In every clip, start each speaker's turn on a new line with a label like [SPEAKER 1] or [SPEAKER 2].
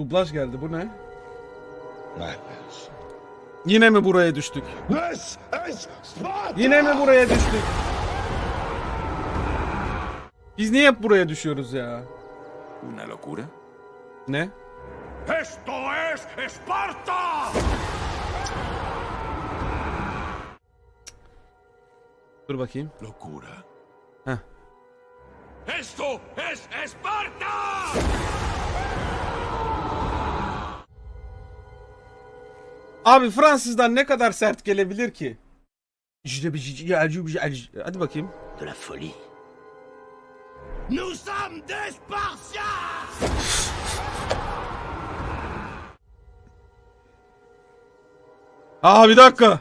[SPEAKER 1] Dublaj geldi bu ne? Yine mi buraya düştük? Yine mi buraya düştük? Biz niye hep buraya düşüyoruz ya?
[SPEAKER 2] ¿Una locura?
[SPEAKER 1] Ne?
[SPEAKER 3] Esto es Esparta!
[SPEAKER 1] Dur bakayım.
[SPEAKER 2] ¿Locura?
[SPEAKER 1] Heh.
[SPEAKER 3] Esto es Esparta!
[SPEAKER 1] Abi Fransızdan ne kadar sert gelebilir ki? Hadi bakayım.
[SPEAKER 4] de la folie.
[SPEAKER 3] Nous sommes des Spartiates!
[SPEAKER 1] Aa bir dakika.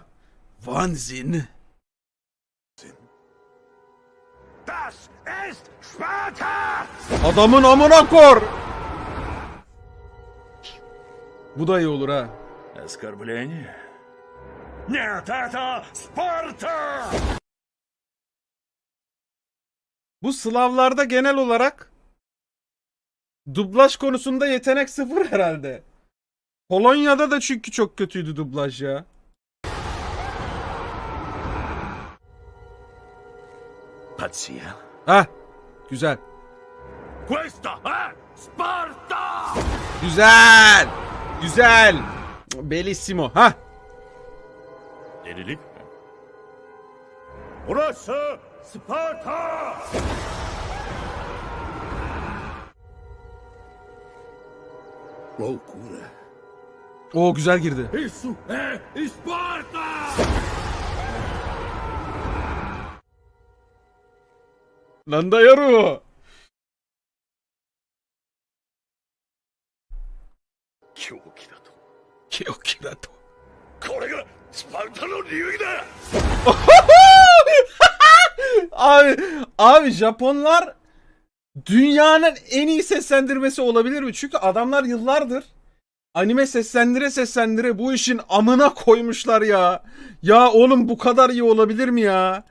[SPEAKER 1] Vanzin.
[SPEAKER 3] Das ist Sparta!
[SPEAKER 1] Adamın amına kor. Bu da iyi olur ha.
[SPEAKER 2] ¿Оскорбление?
[SPEAKER 3] Нет, это Спарта!
[SPEAKER 1] Bu Slavlarda genel olarak dublaj konusunda yetenek sıfır herhalde. Polonya'da da çünkü çok kötüydü dublaj ya.
[SPEAKER 2] Pas de ciel.
[SPEAKER 1] Hah. Güzel.
[SPEAKER 3] Questa è Sparta!
[SPEAKER 1] Güzel. Güzel. Bellissimo. Ha.
[SPEAKER 2] Delilik mi?
[SPEAKER 3] Burası Sparta!
[SPEAKER 2] Loucura.
[SPEAKER 1] O güzel girdi.
[SPEAKER 3] Isso é Esparta!
[SPEAKER 1] Lan da yaru.
[SPEAKER 2] 狂気だと。
[SPEAKER 1] Kiyoki da to.
[SPEAKER 3] これがスパルタの流儀だ
[SPEAKER 1] Abi, abi Japonlar dünyanın en iyi seslendirmesi olabilir mi? Çünkü adamlar yıllardır anime seslendire seslendire bu işin amına koymuşlar ya. Ya oğlum bu kadar iyi olabilir mi ya?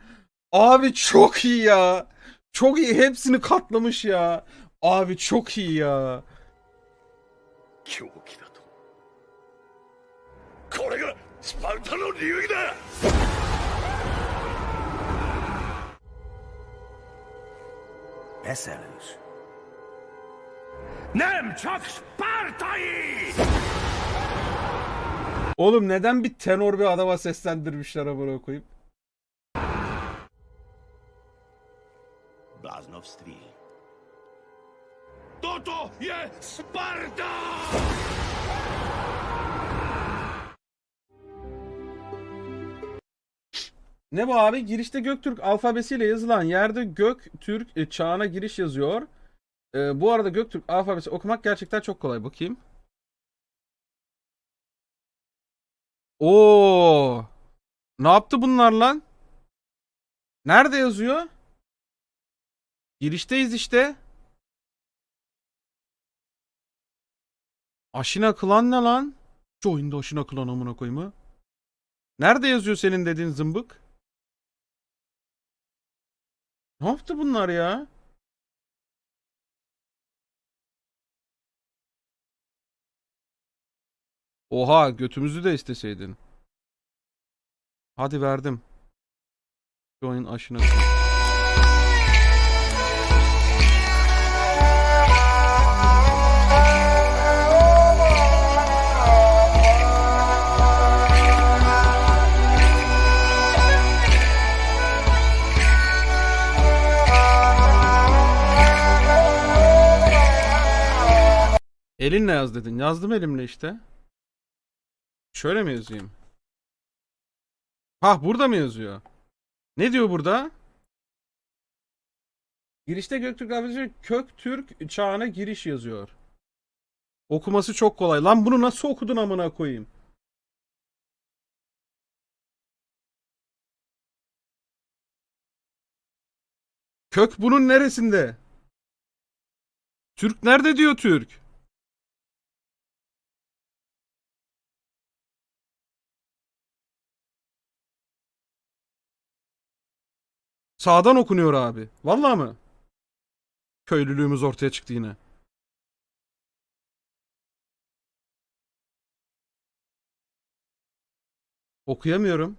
[SPEAKER 1] Abi çok iyi ya. Çok iyi. Hepsini katlamış ya. Abi çok iyi ya.
[SPEAKER 3] 狂気だとこれがスパルタの流儀だ
[SPEAKER 2] Meseledir.
[SPEAKER 3] Nem csak Spartai!
[SPEAKER 1] Oğlum neden bir tenor bir adama seslendirmişler amına koyayım?
[SPEAKER 2] Bláznovství.
[SPEAKER 3] Toto je Sparta!
[SPEAKER 1] Ne bu abi? Girişte Göktürk alfabesiyle yazılan yerde Göktürk e, çağına giriş yazıyor. E, bu arada Göktürk alfabesi okumak gerçekten çok kolay. Bakayım. Oo! Ne yaptı bunlar lan? Nerede yazıyor? Girişteyiz işte. Aşina kılan ne lan? Şu oyunda aşina kılan amına koyayım Nerede yazıyor senin dediğin zımbık? Ne yaptı bunlar ya? Oha götümüzü de isteseydin. Hadi verdim. Şu oyun aşına. Elinle yaz dedin. Yazdım elimle işte. Şöyle mi yazayım? Ha burada mı yazıyor? Ne diyor burada? Girişte Göktürk alfabesi Kök Türk çağına giriş yazıyor. Okuması çok kolay. Lan bunu nasıl okudun amına koyayım? Kök bunun neresinde? Türk nerede diyor Türk? Sağdan okunuyor abi. Vallahi mı? Köylülüğümüz ortaya çıktı yine. Okuyamıyorum.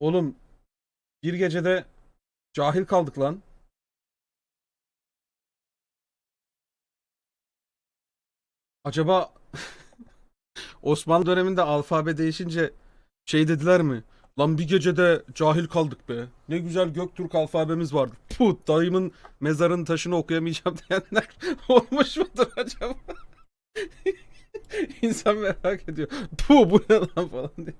[SPEAKER 1] Oğlum bir gecede cahil kaldık lan. Acaba Osmanlı döneminde alfabe değişince şey dediler mi? Lan bir gecede cahil kaldık be. Ne güzel Göktürk alfabemiz vardı. Puh dayımın mezarın taşını okuyamayacağım diyenler olmuş mudur acaba? İnsan merak ediyor. Puh bu ne lan falan diye.